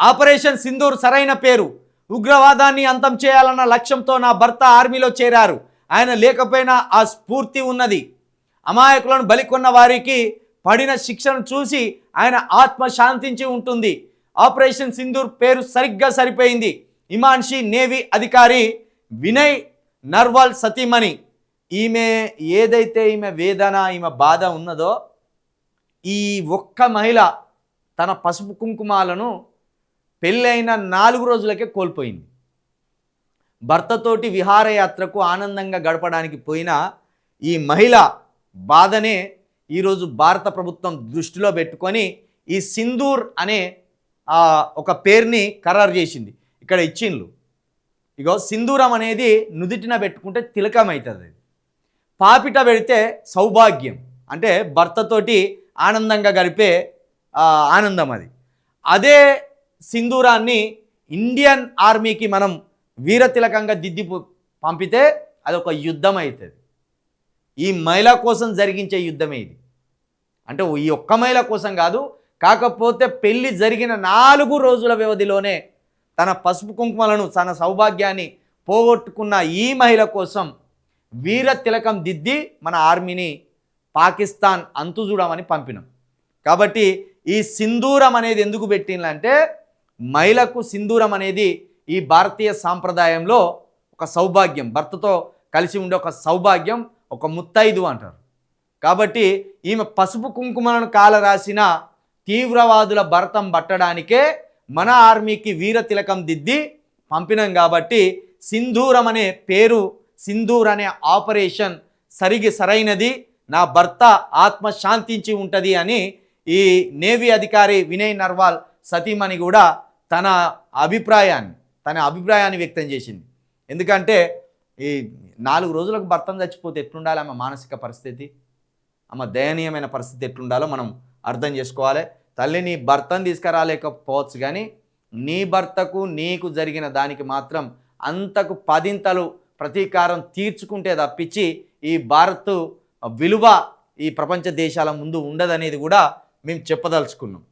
Operation Sindoor సరైన పేరు. ఉగ్రవాదాన్ని అంతం చేయాలన్న లక్ష్యంతో నా భర్త ఆర్మీలో చేరారు. ఆయన లేకపోయినా ఆ స్ఫూర్తి ఉన్నది. అమాయకులను బలికొన్న వారికి పడిన శిక్షను చూసి ఆయన ఆత్మ శాంతించి ఉంటుంది. ఆపరేషన్ సింధూర్ పేరు సరిగ్గా సరిపోయింది. ఇమాన్షి నేవీ అధికారి వినయ్ నర్వాల్ సతీమణి. ఈమె ఏదైతే ఈమె వేదన ఈమె బాధ ఉన్నదో ఈ ఒక్క మహిళ తన పసుపు కుంకుమాలను పెళ్ళైన నాలుగు రోజులకే కోల్పోయింది. భర్తతోటి విహారయాత్రకు ఆనందంగా గడపడానికి పోయిన ఈ మహిళ బాధనే ఈరోజు భారత ప్రభుత్వం దృష్టిలో పెట్టుకొని ఈ సింధూర్ అనే ఒక పేరుని ఖరారు చేసింది. ఇక్కడ ఇచ్చిండ్లు. ఇగో సింధూరం అనేది నుదిటిన పెట్టుకుంటే తిలకం అవుతుంది పాపిట పెడితే సౌభాగ్యం. అంటే భర్తతోటి ఆనందంగా గడిపే ఆనందం అది. అదే సింధూరాన్ని ఇండియన్ ఆర్మీకి మనం వీరతిలకంగా దిద్ది పంపితే అది ఒక యుద్ధం అవుతుంది ఈ మహిళ కోసం జరిగించే యుద్ధమే ఇది. అంటే ఈ ఒక్క మహిళ కోసం కాదు కాకపోతే పెళ్ళి జరిగిన నాలుగు రోజుల వ్యవధిలోనే తన పసుపు కుంకుమలను తన సౌభాగ్యాన్ని పోగొట్టుకున్న ఈ మహిళ కోసం వీర తిలకం దిద్ది మన ఆర్మీని పాకిస్తాన్ అంతు చూడమని పంపినాం. కాబట్టి ఈ సింధూరం అనేది ఎందుకు పెట్టిందంటే మహిళకు సింధూరం అనేది ఈ భారతీయ సాంప్రదాయంలో ఒక సౌభాగ్యం. భర్తతో కలిసి ఉండే ఒక సౌభాగ్యం ఒక ముత్తైదు అంటారు. కాబట్టి ఈమె పసుపు కుంకుమలను కాల రాసిన తీవ్రవాదుల భరతం పట్టడానికే మన ఆర్మీకి వీర తిలకం దిద్ది పంపినాం కాబట్టి సింధూరం అనే పేరు సింధూర్ అనే ఆపరేషన్ సరిగి సరైనది. నా భర్త ఆత్మ శాంతించి ఉంటుంది అని ఈ నేవీ అధికారి వినయ్ నర్వాల్ సతీమణి కూడా తన అభిప్రాయాన్ని తన అభిప్రాయాన్ని వ్యక్తం చేసింది. ఎందుకంటే ఈ నాలుగు రోజులకు భర్తం చచ్చిపోతే ఎట్లుండాలి ఆమె మానసిక పరిస్థితి? ఆమె దయనీయమైన పరిస్థితి ఎట్లుండాలో మనం అర్థం చేసుకోవాలి. తల్లి నీ భర్తను తీసుకురాలేకపోవచ్చు కానీ నీ భర్తకు నీకు జరిగిన దానికి మాత్రం అంతకు పదింతలు ప్రతీకారం తీర్చుకుంటే తప్పించి ఈ భారత్ విలువ ఈ ప్రపంచ దేశాల ముందు ఉండదనేది కూడా మేము చెప్పదలుచుకున్నాం.